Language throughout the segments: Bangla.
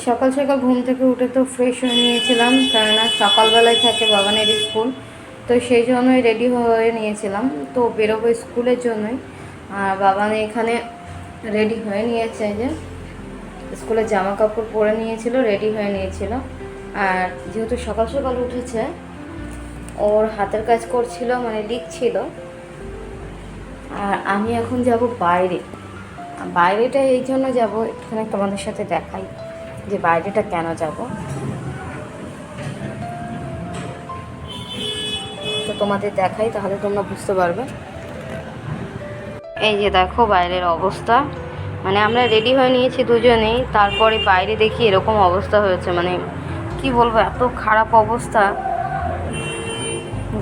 সকাল সকাল ঘুম থেকে উঠে তো ফ্রেশ হয়ে নিয়েছিলাম, কেননা সকালবেলায় থাকে বাবানের স্কুল, তো সেই জন্যই রেডি হয়ে নিয়েছিলাম। তো বেরোবো স্কুলের জন্যই, আর বাবান এখানে রেডি হয়ে নিয়েছে যে স্কুলের জামা কাপড় পরে নিয়েছিল রেডি হয়ে নিয়েছিল। আর যেহেতু সকাল সকাল উঠেছে, ওর হাতের কাজ করছিল মানে লিখছিল। আর আমি এখন যাব বাইরে। বাইরেটা এই জন্য যাব এখানে তোমাদের সাথে দেখাই। যে বাইরেটা কেন যাব? তো তোমাদের দেখাই, তাহলে তোমরা বুঝতে পারবে। এই যে দেখো বাইরের অবস্থা। মানে আমরা রেডি হয়ে নিয়েছি দুজনেই, তারপরে বাইরে দেখি এরকম অবস্থা হয়েছে। মানে কি বলব, এত খারাপ অবস্থা।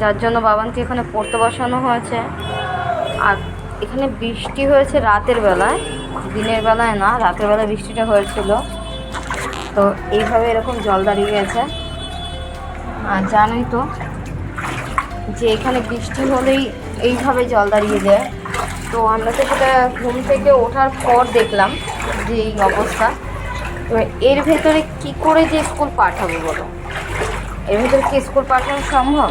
যার জন্য বাবানকে এখানে পড়তে বসানো হয়েছে। আর এখানে বৃষ্টি হয়েছে রাতের বেলায়। দিনের বেলায় না, রাতের বেলায় বৃষ্টিটা হয়েছিল। তো এইভাবে এরকম জল দাঁড়িয়ে গেছে আর জানোই তো যে এখানে বৃষ্টি হলেই এইভাবে জল দাঁড়িয়ে যায়। তো আমরা তো সেটা ঘুম থেকে ওঠার পর দেখলাম যে এই অবস্থা। তো এর ভেতরে কি করে যে স্কুল পাঠাবো বলো? এর ভেতরে কি স্কুল পাঠানো সম্ভব?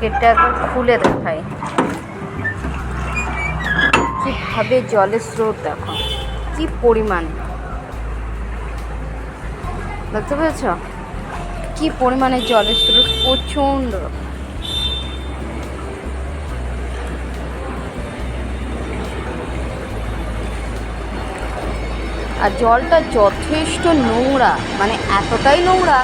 গেটটা একবার খুলে দেখাই। কীভাবে জলের স্রোত দেখো, কি পরিমাণ। দেখতে পেয়েছ? কি পরিমাণে জলের স্রোত প্রচণ্ড আর জলটা যথেষ্ট নোংরা মানে এতটাই নোংরা।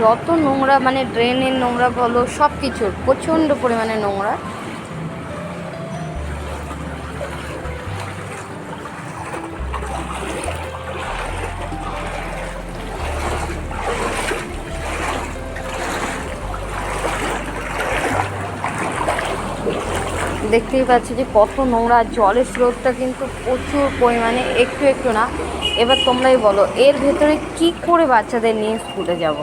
যত নোংরা মানে ড্রেনের নোংরা বলো সব কিছুর প্রচণ্ড পরিমাণে নোংরা। দেখতেই পাচ্ছি যে কত নোংরা জলের স্রোতটা কিন্তু প্রচুর পরিমাণে, একটু একটু না। এবার তোমরাই বলো, এর ভেতরে কি করে বাচ্চাদের নিয়ে স্কুলে যাব?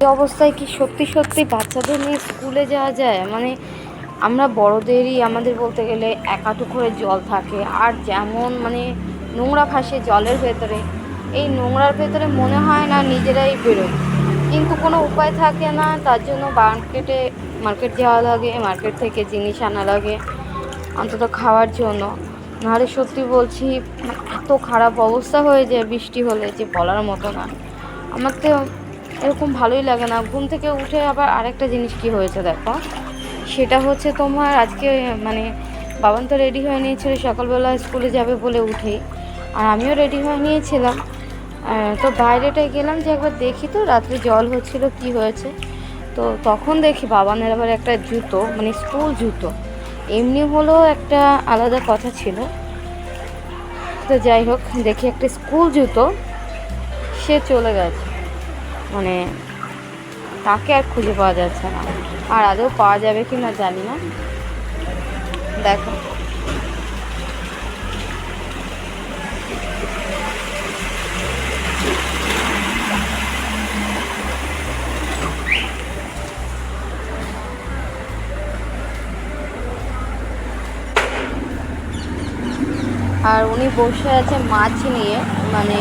এই অবস্থায় কি সত্যি সত্যি বাচ্চাদের নিয়ে স্কুলে যাওয়া যায়? মানে আমরা বড়দেরই, আমাদের বলতে গেলে একাটু করে জল থাকে। আর যেমন মানে নোংরা ভাসে জলের ভেতরে, এই নোংরার ভেতরে মনে হয় না নিজেরাই বেরোয়। কিন্তু কোনো উপায় থাকে না। তার জন্য মার্কেটে মার্কেট যাওয়া লাগে মার্কেট থেকে জিনিস আনা লাগে, অন্তত খাওয়ার জন্য। নাহলে সত্যি বলছি মানে এত খারাপ অবস্থা হয়ে যায় বৃষ্টি হলে যে বলার মতো না। আমার তো এরকম ভালোই লাগে না। ঘুম থেকে উঠে আবার আরেকটা জিনিস কি হয়েছে দেখো? সেটা হচ্ছে তোমার আজকে মানে বাবান তো রেডি হয়ে নিয়েছিল, সকালবেলা স্কুলে যাবে বলে উঠেই। আর আমিও রেডি হয়ে নিয়েছিলাম। তো বাইরেটায় গেলাম যে একবার দেখি তো, রাত্রে জল হচ্ছিল, কি হয়েছে। তো তখন দেখি বাবানের আবার একটা জুতো মানে স্কুল জুতো। এমনি হলেও একটা আলাদা কথা ছিল। তো যাই হোক, দেখি একটা স্কুল জুতো, সে চলে গেছে। মানে তাকে আর খুঁজে পাওয়া যাচ্ছে না। আর আদৌ পাওয়া যাবে কি না জানি না। দেখো। আর উনি বসে আছে মাছ নিয়ে মানে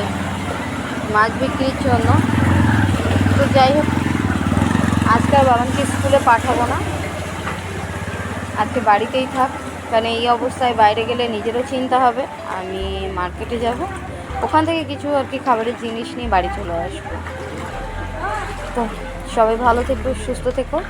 মাছ বিক্রির জন্য। তো যাই হোক, আজকে আর বাবানকে স্কুলে পাঠাবো না। আজকে বাড়িতেই থাক। কারণ এই অবস্থায় বাইরে গেলে নিজেরও চিন্তা হবে। আমি মার্কেটে যাব। ওখান থেকে কিছু আর কি খাবারের জিনিস নিয়ে বাড়ি চলে আসব। তো সবাই ভালো থেকো, সুস্থ থেকো।